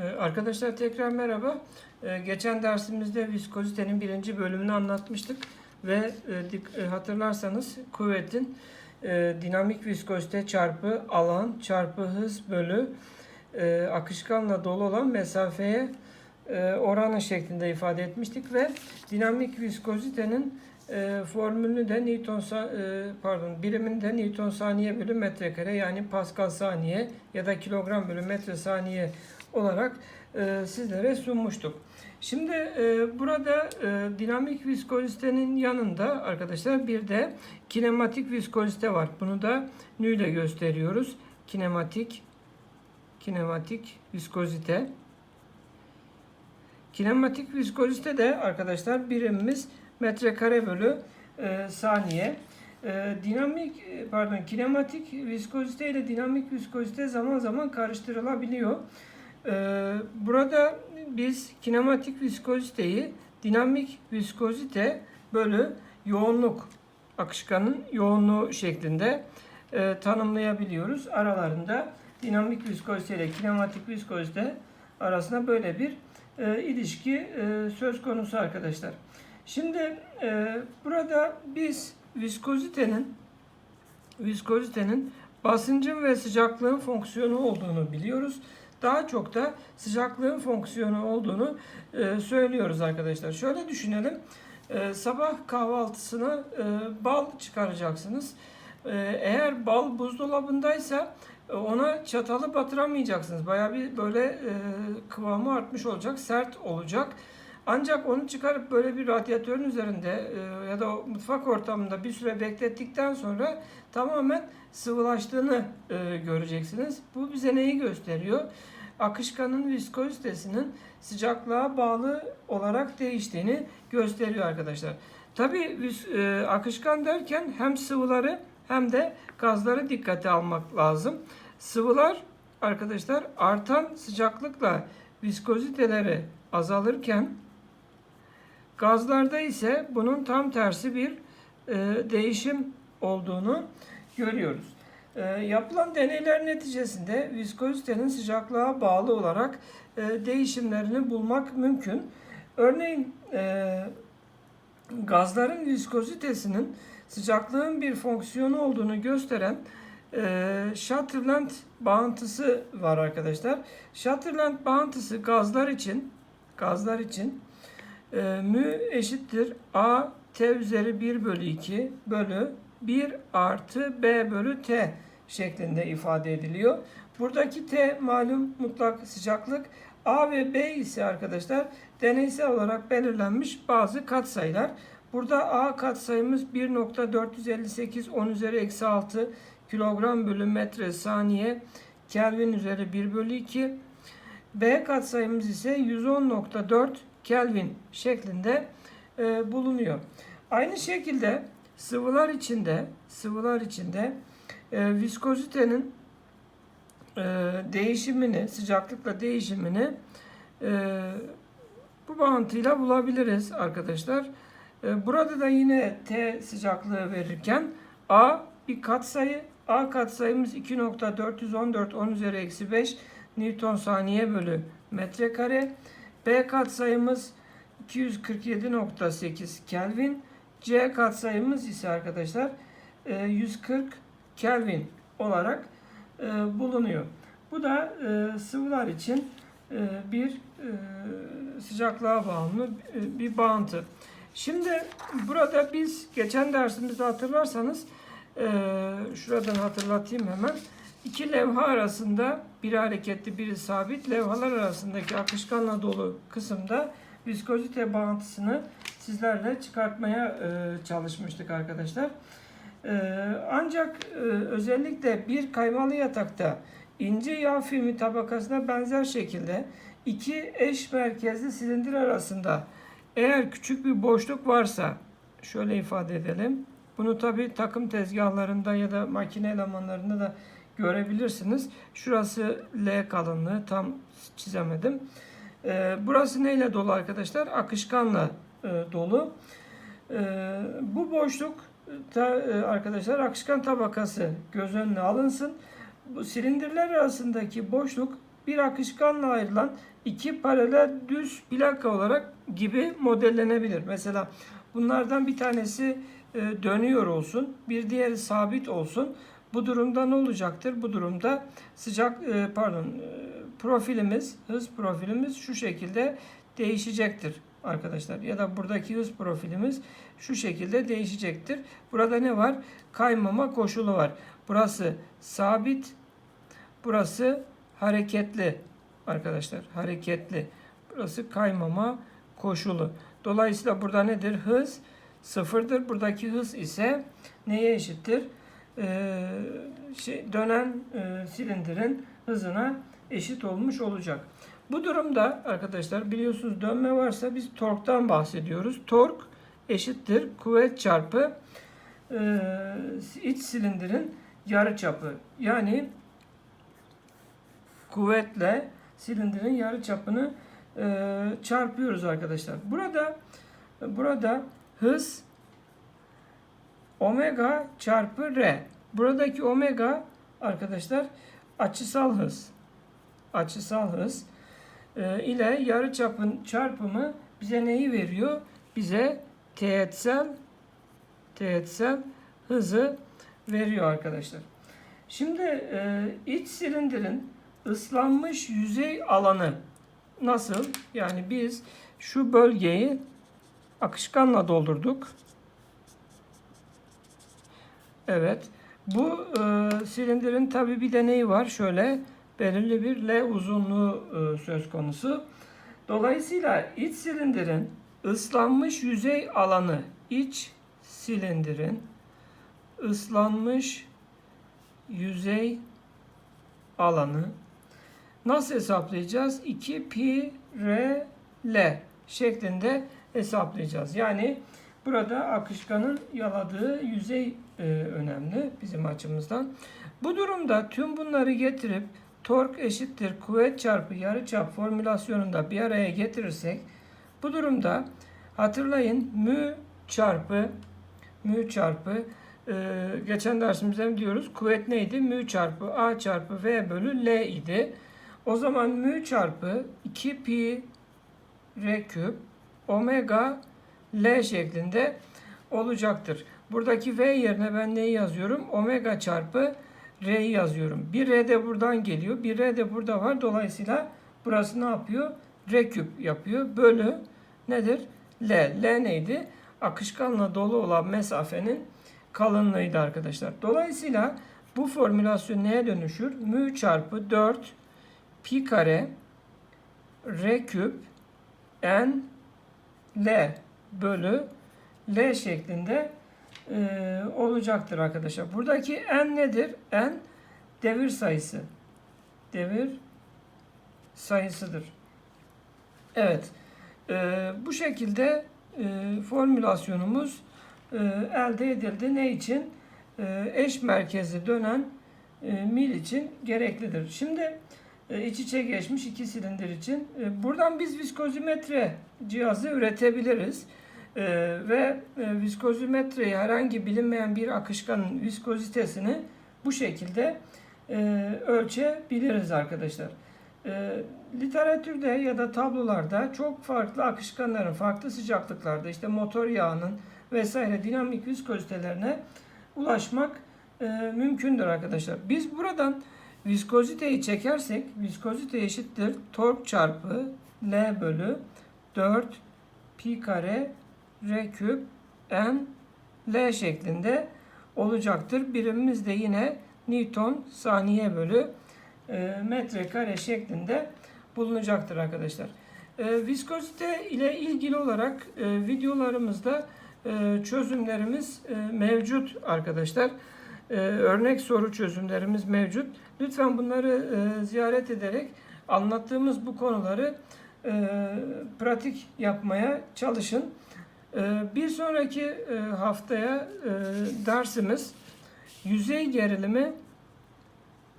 Ee, Arkadaşlar tekrar merhaba. Ee, Geçen dersimizde viskozitenin birinci bölümünü anlatmıştık ve e, e, hatırlarsanız kuvvetin e, dinamik viskozite çarpı alan çarpı hız bölü akışkanla dolu olan mesafeye oranı şeklinde ifade etmiştik ve dinamik viskozitenin formülünü de Newton pardon birimini de Newton saniye bölü metrekare yani Pascal saniye ya da kilogram bölü metre saniye olarak e, sizlere sunmuştuk. Şimdi e, burada e, dinamik viskozitenin yanında arkadaşlar bir de kinematik viskozite var. Bunu da nü ile gösteriyoruz. Kinematik kinematik viskozite. Kinematik viskozite de arkadaşlar birimimiz metrekare bölü e, saniye. E, dinamik e, pardon kinematik viskozite ile dinamik viskozite zaman zaman karıştırılabiliyor. E, burada biz kinematik viskoziteyi dinamik viskozite bölü yoğunluk akışkanın yoğunluğu şeklinde e, tanımlayabiliyoruz. Aralarında dinamik viskozite ile kinematik viskozite arasında böyle bir e, ilişki e, söz konusu arkadaşlar. Şimdi e, burada biz viskozitenin viskozitenin basıncın ve sıcaklığın fonksiyonu olduğunu biliyoruz. Daha çok da sıcaklığın fonksiyonu olduğunu e, söylüyoruz arkadaşlar. Şöyle düşünelim. E, sabah kahvaltısına e, bal çıkaracaksınız. E, eğer bal buzdolabındaysa e, ona çatalı batıramayacaksınız. Baya bir böyle e, kıvamı artmış olacak, sert olacak. Ancak onu çıkarıp böyle bir radyatörün üzerinde e, ya da mutfak ortamında bir süre beklettikten sonra tamamen sıvılaştığını e, göreceksiniz. Bu bize neyi gösteriyor? Akışkanın viskozitesinin sıcaklığa bağlı olarak değiştiğini gösteriyor arkadaşlar. Tabii e, akışkan derken hem sıvıları hem de gazları dikkate almak lazım. Sıvılar arkadaşlar artan sıcaklıkla viskoziteleri azalırken gazlarda ise bunun tam tersi bir e, değişim olduğunu görüyoruz. E, yapılan deneyler neticesinde viskozitenin sıcaklığa bağlı olarak e, değişimlerini bulmak mümkün. Örneğin e, gazların viskozitesinin sıcaklığın bir fonksiyonu olduğunu gösteren e, Sutherland bağıntısı var arkadaşlar. Sutherland bağıntısı gazlar için gazlar için e, mü eşittir a t üzeri 1 bölü 2 bölü 1 artı b bölü t şeklinde ifade ediliyor. Buradaki t malum mutlak sıcaklık. A ve B ise arkadaşlar deneysel olarak belirlenmiş bazı katsayılar. Burada A katsayımız 1.458 10 üzeri eksi 6 kilogram bölü metre saniye Kelvin üzeri 1 bölü 2. B katsayımız ise 110.4 Kelvin şeklinde e, bulunuyor. Aynı şekilde sıvılar içinde sıvılar içinde e, viskozitenin e, değişimini sıcaklıkla değişimini e, bu bağıntıyla bulabiliriz arkadaşlar. E, burada da yine T sıcaklığı verirken A bir katsayı A katsayımız 2.414 10 üzeri eksi 5 Newton saniye bölü metrekare. B katsayımız 247.8 Kelvin. C katsayımız ise arkadaşlar e, 140 Kelvin olarak e, bulunuyor. Bu da e, sıvılar için e, bir e, sıcaklığa bağımlı e, bir bağıntı. Şimdi burada biz geçen dersimizde hatırlarsanız e, şuradan hatırlatayım hemen. İki levha arasında biri hareketli biri sabit levhalar arasındaki akışkanla dolu kısımda viskozite bağıntısını sizlerle çıkartmaya e, çalışmıştık arkadaşlar. E, ancak e, özellikle bir kaymalı yatakta ince yağ filmi tabakasına benzer şekilde iki eş merkezli silindir arasında eğer küçük bir boşluk varsa şöyle ifade edelim. Bunu tabi takım tezgahlarında ya da makine elemanlarında da görebilirsiniz. Şurası L kalınlığı tam çizemedim. Ee, burası neyle dolu arkadaşlar? Akışkanla e, dolu. Ee, bu boşluk ta, e, arkadaşlar akışkan tabakası göz önüne alınsın. Bu silindirler arasındaki boşluk bir akışkanla ayrılan iki paralel düz plaka olarak gibi modellenebilir. Mesela bunlardan bir tanesi e, dönüyor olsun, bir diğeri sabit olsun. Bu durumda ne olacaktır? Bu durumda sıcak e, pardon e, profilimiz, hız profilimiz şu şekilde değişecektir arkadaşlar. Ya da buradaki hız profilimiz şu şekilde değişecektir. Burada ne var? Kaymama koşulu var. Burası sabit, burası hareketli arkadaşlar. Hareketli. Burası kaymama koşulu. Dolayısıyla burada nedir? Hız sıfırdır. Buradaki hız ise neye eşittir? Ee, şey, dönen e, silindirin hızına eşit olmuş olacak. Bu durumda arkadaşlar biliyorsunuz dönme varsa biz torktan bahsediyoruz. Tork eşittir kuvvet çarpı e, iç silindirin yarıçapı. Yani kuvvetle silindirin yarıçapını e, çarpıyoruz arkadaşlar. Burada burada hız omega çarpı r. Buradaki omega arkadaşlar açısal hız. Açısal hız e, ile yarıçapın çarpımı bize neyi veriyor? Bize teğetsel teğetsel hızı veriyor arkadaşlar. Şimdi e, iç silindirin ıslanmış yüzey alanı nasıl? Yani biz şu bölgeyi akışkanla doldurduk. Evet. Bu e, silindirin tabi bir deneyi var. Şöyle belirli bir L uzunluğu e, söz konusu. Dolayısıyla iç silindirin ıslanmış yüzey alanı iç silindirin ıslanmış yüzey alanı nasıl hesaplayacağız? 2 pi r l şeklinde hesaplayacağız. Yani burada akışkanın yaladığı yüzey e, önemli bizim açımızdan. Bu durumda tüm bunları getirip tork eşittir kuvvet çarpı yarıçap formülasyonunda bir araya getirirsek bu durumda hatırlayın mü çarpı mü çarpı e, geçen dersimizde diyoruz kuvvet neydi? Mü çarpı a çarpı v bölü l idi. O zaman mü çarpı 2 pi r küp omega l şeklinde olacaktır. Buradaki v yerine ben neyi yazıyorum? Omega çarpı r'yi yazıyorum. Bir r de buradan geliyor. Bir r de burada var. Dolayısıyla burası ne yapıyor? r küp yapıyor. Bölü nedir? L. L neydi? Akışkanla dolu olan mesafenin kalınlığıydı arkadaşlar. Dolayısıyla bu formülasyon neye dönüşür? Mü çarpı 4 pi kare r küp n l bölü l şeklinde e, olacaktır arkadaşlar. Buradaki n nedir? n devir sayısı. Devir sayısıdır. Evet. E, bu şekilde e, formülasyonumuz e, elde edildi. Ne için? E, eş merkezli dönen e, mil için gereklidir. Şimdi iç içe geçmiş iki silindir için. E, buradan biz viskozimetre cihazı üretebiliriz. E, ve e, viskozimetreyi herhangi bilinmeyen bir akışkanın viskozitesini bu şekilde e, ölçebiliriz arkadaşlar. E, literatürde ya da tablolarda çok farklı akışkanların farklı sıcaklıklarda işte motor yağının vesaire dinamik viskozitelerine ulaşmak e, mümkündür arkadaşlar. Biz buradan viskoziteyi çekersek viskozite eşittir tork çarpı L bölü 4 pi kare R küp N L şeklinde olacaktır. Birimimiz de yine Newton saniye bölü e, metre kare şeklinde bulunacaktır arkadaşlar. E, viskozite ile ilgili olarak e, videolarımızda e, çözümlerimiz e, mevcut arkadaşlar. E, örnek soru çözümlerimiz mevcut. Lütfen bunları e, ziyaret ederek anlattığımız bu konuları e, pratik yapmaya çalışın. E, bir sonraki e, haftaya e, dersimiz yüzey gerilimi,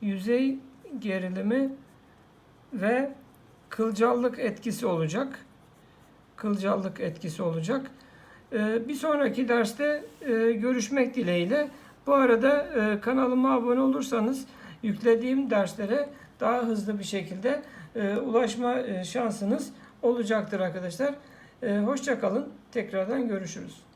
yüzey gerilimi ve kılcallık etkisi olacak. Kılcallık etkisi olacak. E, bir sonraki derste e, görüşmek dileğiyle. Bu arada e, kanalıma abone olursanız yüklediğim derslere daha hızlı bir şekilde e, ulaşma e, şansınız olacaktır arkadaşlar. E, hoşça kalın. Tekrardan görüşürüz.